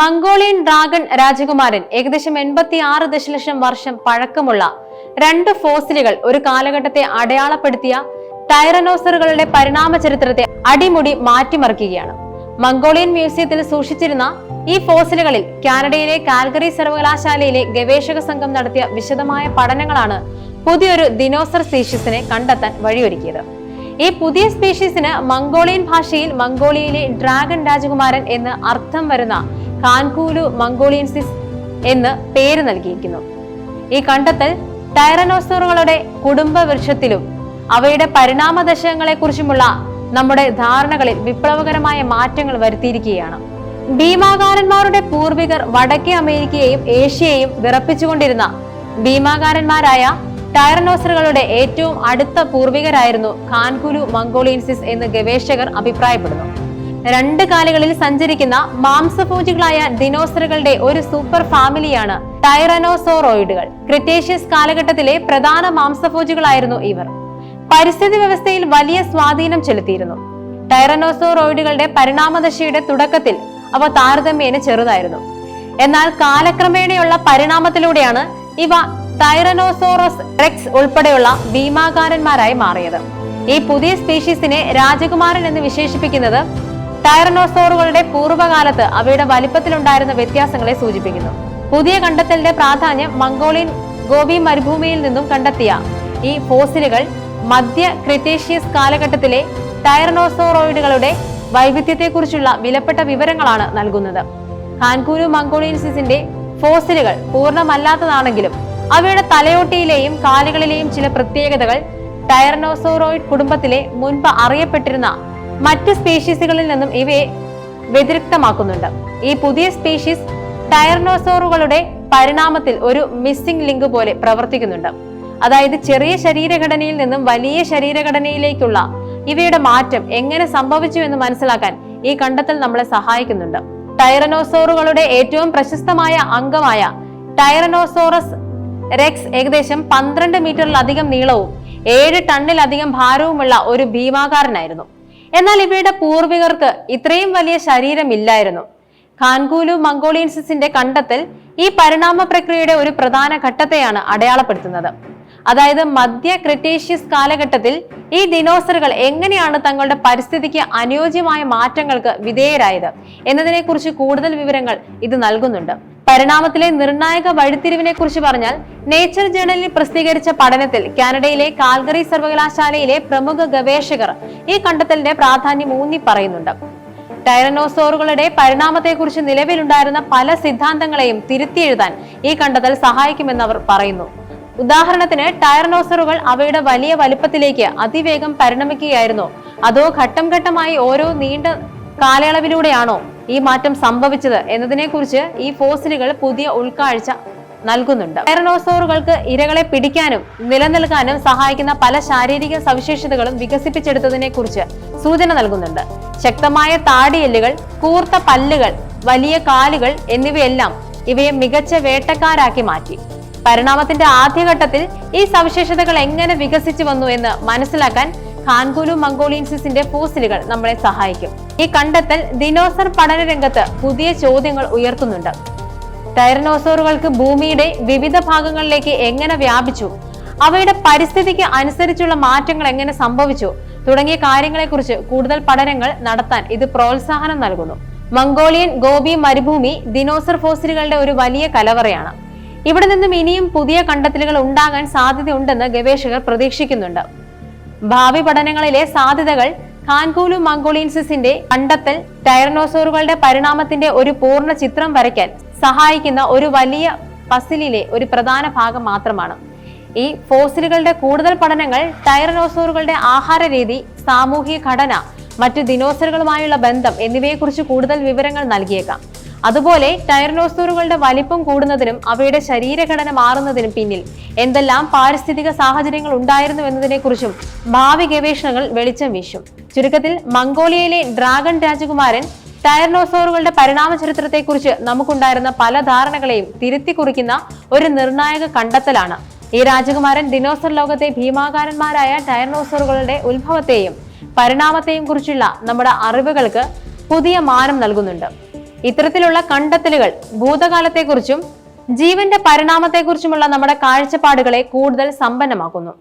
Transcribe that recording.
Mongolian dragon രാജകുമാരൻ ഏകദേശം എൺപത്തി ആറ് ദശലക്ഷം വർഷം പഴക്കമുള്ള രണ്ട് ഫോസിലുകൾ ഒരു കാലഘട്ടത്തെ അടയാളപ്പെടുത്തിയ ടൈറനോസറുകളുടെ പരിണാമ ചരിത്രത്തെ അടിമുടി മാറ്റിമറിക്കുകയാണ്. മംഗോളിയൻ മ്യൂസിയത്തിൽ സൂക്ഷിച്ചിരുന്ന ഈ ഫോസിലുകളിൽ കാനഡയിലെ കാൽഗറി സർവകലാശാലയിലെ ഗവേഷക സംഘം നടത്തിയ വിശദമായ പഠനങ്ങളാണ് പുതിയൊരു ദിനോസർ സ്പീഷീസിനെ കണ്ടെത്താൻ വഴിയൊരുക്കിയത്. ഈ പുതിയ സ്പീഷീസിന് മംഗോളിയൻ ഭാഷയിൽ മംഗോളിയയിലെ ഡ്രാഗൺ രാജകുമാരൻ എന്ന് അർത്ഥം വരുന്ന കാൻകൂലു മംഗോളിയൻസിസ് എന്ന് പേര് നൽകിയിരിക്കുന്നു. ഈ കണ്ടെത്തൽ ടൈറനോസോറുകളുടെ കുടുംബ വൃക്ഷത്തിലും അവയുടെ പരിണാമ ദശകങ്ങളെക്കുറിച്ചുമുള്ള നമ്മുടെ ധാരണകളിൽ വിപ്ലവകരമായ മാറ്റങ്ങൾ വരുത്തിയിരിക്കുകയാണ്. ഭീമാകാരന്മാരുടെ പൂർവികർ വടക്കേ അമേരിക്കയെയും ഏഷ്യയെയും വിറപ്പിച്ചുകൊണ്ടിരുന്ന ഭീമാകാരന്മാരായ ടൈറനോസറുകളുടെ ഏറ്റവും അടുത്ത പൂർവികരായിരുന്നു കാൻകുലു മംഗോളിയൻസിസ് എന്ന് ഗവേഷകർ അഭിപ്രായപ്പെടുന്നു. രണ്ട് കാലുകളിൽ സഞ്ചരിക്കുന്ന മാംസഭോജികളായ ദിനോസറുകളുടെ ഒരു സൂപ്പർ ഫാമിലിയാണ് ടൈറനോസോറോയിഡുകൾ. ക്രിറ്റേഷ്യസ് കാലഘട്ടത്തിലെ പ്രധാന മാംസഭോജികളായിരുന്നു ഇവർ. പരിസ്ഥിതി വ്യവസ്ഥയിൽ വലിയ സ്വാധീനം ചെലുത്തിയിരുന്നു. ടൈറനോസോറോയിഡുകളുടെ പരിണാമദശയുടെ തുടക്കത്തിൽ അവ താരതമ്യേന ചെറുതായിരുന്നു. എന്നാൽ കാലക്രമേണയുള്ള പരിണാമത്തിലൂടെയാണ് ഇവ ടൈറനോസോറസ് റെക്സ് ഉൾപ്പെടെയുള്ള ഭീമാകാരന്മാരായി മാറിയത്. ഈ പുതിയ സ്പീഷീസിനെ രാജകുമാരൻ എന്ന് വിശേഷിപ്പിക്കുന്നത് ടൈറനോസോറുകളുടെ പൂർവകാലത്ത് അവയുടെ വലിപ്പത്തിലുണ്ടായിരുന്ന വ്യത്യാസങ്ങളെ സൂചിപ്പിക്കുന്നു. പുതിയ കണ്ടെത്തലിന്റെ പ്രാധാന്യം മംഗോളിയൻ ഗോപി മരുഭൂമിയിൽ നിന്നും കണ്ടെത്തിയ ഈ ഫോസിലുകൾ മധ്യ ക്രിറ്റേഷ്യസ് കാലഘട്ടത്തിലെ ടൈറനോസോറോയിഡുകളുടെ വൈവിധ്യത്തെക്കുറിച്ചുള്ള വിലപ്പെട്ട വിവരങ്ങളാണ് നൽകുന്നത്. കാൻകൂരു മംഗോളിയൻസിന്റെ ഫോസിലുകൾ പൂർണമല്ലാത്തതാണെങ്കിലും അവയുടെ തലയോട്ടിയിലെയും കാലുകളിലെയും ചില പ്രത്യേകതകൾ ടൈറനോസോറോയിഡ് കുടുംബത്തിലെ മുൻപ് അറിയപ്പെട്ടിരുന്ന മറ്റ് സ്പീഷീസുകളിൽ നിന്നും ഇവയെ വ്യതിരിക്തമാക്കുന്നുണ്ട്. ഈ പുതിയ സ്പീഷീസ് ടയർനോസോറുകളുടെ പരിണാമത്തിൽ ഒരു മിസ്സിംഗ് ലിങ്ക് പോലെ പ്രവർത്തിക്കുന്നുണ്ട്. അതായത് ചെറിയ ശരീരഘടനയിൽ നിന്നും വലിയ ശരീരഘടനയിലേക്കുള്ള ഇവയുടെ മാറ്റം എങ്ങനെ സംഭവിച്ചു എന്ന് മനസ്സിലാക്കാൻ ഈ കണ്ടെത്തൽ നമ്മളെ സഹായിക്കുന്നുണ്ട്. ടൈറനോസോറുകളുടെ ഏറ്റവും പ്രശസ്തമായ അംഗമായ ടൈറനോസോറസ് റെക്സ് ഏകദേശം പന്ത്രണ്ട് മീറ്ററിലധികം നീളവും ഏഴ് ടണ്ണിലധികം ഭാരവുമുള്ള ഒരു ഭീമാകാരനായിരുന്നു. എന്നാൽ ഇവയുടെ പൂർവികർക്ക് ഇത്രയും വലിയ ശരീരമില്ലായിരുന്നു. ഖാൻകൂലു മംഗോളിയൻസിന്റെ കണ്ടെത്തൽ ഈ പരിണാമ പ്രക്രിയയുടെ ഒരു പ്രധാന ഘട്ടത്തെയാണ് അടയാളപ്പെടുത്തുന്നത്. അതായത് മധ്യ ക്രിട്ടേഷ്യസ് കാലഘട്ടത്തിൽ ഈ ദിനോസറുകൾ എങ്ങനെയാണ് തങ്ങളുടെ പരിസ്ഥിതിക്ക് അനുയോജ്യമായ മാറ്റങ്ങൾക്ക് വിധേയരായത് എന്നതിനെക്കുറിച്ച് കൂടുതൽ വിവരങ്ങൾ ഇത് നൽകുന്നുണ്ട്. പരിണാമത്തിലെ നിർണായക വഴിത്തിരിവിനെ കുറിച്ച് പറഞ്ഞാൽ നേച്ചർ ജേണലിൽ പ്രസിദ്ധീകരിച്ച പഠനത്തിൽ കാനഡയിലെ കാൽഗറി സർവകലാശാലയിലെ പ്രമുഖ ഗവേഷകർ ഈ കണ്ടെത്തലിന്റെ പ്രാധാന്യം ഊന്നി പറയുന്നുണ്ട്. ടൈറനോസോറുകളുടെ പരിണാമത്തെക്കുറിച്ച് നിലവിലുണ്ടായിരുന്ന പല സിദ്ധാന്തങ്ങളെയും തിരുത്തിയെഴുതാൻ ഈ കണ്ടെത്തൽ സഹായിക്കുമെന്ന് അവർ പറയുന്നു. ഉദാഹരണത്തിന് ടയർനോസറുകൾ അവയുടെ വലിയ വലുപ്പത്തിലേക്ക് അതിവേഗം പരിണമിക്കുകയായിരുന്നോ. അതോ ഘട്ടം ഘട്ടമായി ഓരോ നീണ്ട കാലയളവിലൂടെയാണോ ഈ മാറ്റം സംഭവിച്ചത് എന്നതിനെക്കുറിച്ച് ഈ ഫോസിലുകൾ പുതിയ ഉൾക്കാഴ്ച നൽകുന്നുണ്ട്. ടയറനോസോറുകൾക്ക് ഇരകളെ പിടിക്കാനും നിലനിൽക്കാനും സഹായിക്കുന്ന പല ശാരീരിക സവിശേഷതകളും വികസിപ്പിച്ചെടുത്തതിനെ കുറിച്ച് സൂചന നൽകുന്നുണ്ട്. ശക്തമായ താടിയെല്ലുകൾ കൂർത്ത പല്ലുകൾ വലിയ കാലുകൾ എന്നിവയെല്ലാം ഇവയെ മികച്ച വേട്ടക്കാരാക്കി മാറ്റി. പരിണാമത്തിന്റെ ആദ്യഘട്ടത്തിൽ ഈ സവിശേഷതകൾ എങ്ങനെ വികസിച്ചു വന്നു എന്ന് മനസ്സിലാക്കാൻ ഖാൻകുലു മംഗോളിയൻസിന്റെ ഫോസിലുകൾ നമ്മളെ സഹായിക്കും. ഈ കണ്ടെത്തൽ ദിനോസർ പഠന രംഗത്ത് പുതിയ ചോദ്യങ്ങൾ ഉയർത്തുന്നുണ്ട്. ടൈറനോസോറുകൾക്ക് ഭൂമിയുടെ വിവിധ ഭാഗങ്ങളിലേക്ക് എങ്ങനെ വ്യാപിച്ചു? അവയുടെ പരിസ്ഥിതിക്ക് അനുസരിച്ചുള്ള മാറ്റങ്ങൾ എങ്ങനെ സംഭവിച്ചു? തുടങ്ങിയ കാര്യങ്ങളെക്കുറിച്ച് കൂടുതൽ പഠനങ്ങൾ നടത്താൻ ഇത് പ്രോത്സാഹനം നൽകുന്നു. മംഗോളിയൻ ഗോപി മരുഭൂമി ദിനോസർ ഫോസിലുകളുടെ ഒരു വലിയ കലവറയാണ്. ഇവിടെ നിന്നും ഇനിയും പുതിയ കണ്ടെത്തലുകൾ ഉണ്ടാകാൻ സാധ്യതയുണ്ടെന്ന് ഗവേഷകർ പ്രതീക്ഷിക്കുന്നുണ്ട്. ഭാവി പഠനങ്ങളിലെ സാധ്യതകൾ ഖാൻകൂലു മംഗോളിയൻസിന്റെ കണ്ടെത്തൽ ടൈറനോസോറുകളുടെ പരിണാമത്തിന്റെ ഒരു പൂർണ ചിത്രം വരയ്ക്കാൻ സഹായിക്കുന്ന ഒരു വലിയ പസിലിലെ ഒരു പ്രധാന ഭാഗം മാത്രമാണ്. ഈ ഫോസിലുകളുടെ കൂടുതൽ പഠനങ്ങൾ ടൈറനോസോറുകളുടെ ആഹാര രീതി സാമൂഹിക ഘടന മറ്റു ദിനോസറുകളുമായുള്ള ബന്ധം എന്നിവയെക്കുറിച്ച് കൂടുതൽ വിവരങ്ങൾ നൽകിയേക്കാം. അതുപോലെ ടൈറനോസോറുകളുടെ വലിപ്പം കൂടുന്നതിനും അവയുടെ ശരീരഘടന മാറുന്നതിനും പിന്നിൽ എന്തെല്ലാം പാരിസ്ഥിതിക സാഹചര്യങ്ങൾ ഉണ്ടായിരുന്നു എന്നതിനെക്കുറിച്ചും ഭാവി ഗവേഷണങ്ങൾ വെളിച്ചം വീശും. ചുരുക്കത്തിൽ മംഗോളിയയിലെ ഡ്രാഗൺ രാജകുമാരൻ ടൈറനോസോറുകളുടെ പരിണാമ ചരിത്രത്തെക്കുറിച്ച് നമുക്കുണ്ടായിരുന്ന പല ധാരണകളെയും തിരുത്തി കുറിക്കുന്ന ഒരു നിർണായക കണ്ടെത്തലാണ്. ഈ രാജകുമാരൻ ദിനോസർ ലോകത്തെ ഭീമാകാരന്മാരായ ടൈറനോസോറുകളുടെ ഉത്ഭവത്തെയും പരിണാമത്തെയും കുറിച്ചുള്ള നമ്മുടെ അറിവുകൾക്ക് പുതിയ മാനം നൽകുന്നുണ്ട്. ഇത്തരത്തിലുള്ള കണ്ടെത്തലുകൾ ഭൂതകാലത്തെക്കുറിച്ചും ജീവന്റെ പരിണാമത്തെക്കുറിച്ചുമുള്ള നമ്മുടെ കാഴ്ചപ്പാടുകളെ കൂടുതൽ സമ്പന്നമാക്കുന്നു.